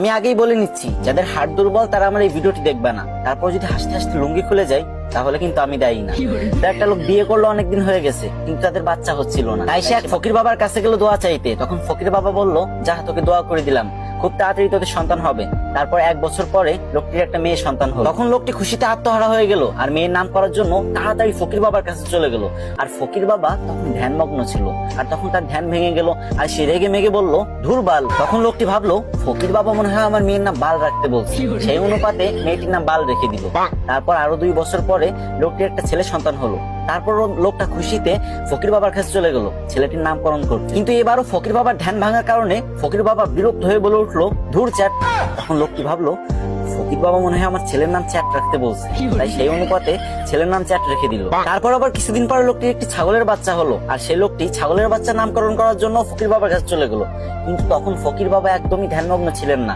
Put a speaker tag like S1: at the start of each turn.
S1: আমি আগেই বলে নিচ্ছি যাদের হাট দুর্বল তারা আমার এই ভিডিওটি দেখবে না। তারপর যদি হাসতে হাসতে লুঙ্গি খুলে যায় তাহলে কিন্তু আমি দায়ী না। তো একটা লোক বিয়ে করল অনেকদিন হয়ে গেছে কিন্তু তাদের বাচ্চা হচ্ছিল না। তাই সে এক ফকির বাবার কাছে গেলো দোয়া চাইতে। তখন ফকির বাবা বলল যা তোকে দোয়া করে দিলাম। খুব তাড়াতাড়ি তোদের সন্তান হবে। তারপর এক বছর পরে লোকটির একটা মেয়ে সন্তান হলো। তখন লোকটি খুশিতে আত্মহারা হয়ে গেল আর মেয়ের নাম করার জন্য তাড়াতাড়ি ফকির বাবার কাছে চলে গেল। আর ফকির বাবা তখন ধ্যানমগ্ন ছিল আর তখন তার ধ্যান ভেঙে গেল আর সে রেগে মেগে বলল ধুর বাল। তখন লোকটি ভাবলো ফকির বাবা মনে হয় আমার মেয়ের নাম বাল রাখতে বলছে। সেই অনুপাতে মেয়েটির নাম বাল রেখে দিল। তারপর আরও দুই বছর পরে লোকটির একটা ছেলে সন্তান হলো। তারপর লোকটা খুশিতে ফকির বাবার কাছে চলে গেল। ছেলেটির নামকরণ করতে। কিন্তু এবারও ফকির বাবার ধ্যান ভাঙার কারণে ফকির বাবা বিরক্ত হয়ে বলে উঠল ধুর চ্যাট। তখন লোকটি ভাবলো ফকির বাবা মনে হয় আমার ছেলের নাম চ্যাট রাখতে বলছে। তাই সেই অনুপাতে ছেলের নাম চ্যাট রেখে দিল। তারপর আবার কিছুদিন পরে লোকটির একটি ছাগলের বাচ্চা হলো। আর সেই লোকটি ছাগলের বাচ্চা নামকরণ করার জন্য ফকির বাবার কাছে চলে গেল। কিন্তু তখন ফকির বাবা একদমই ধ্যানমগ্ন ছিলেন না।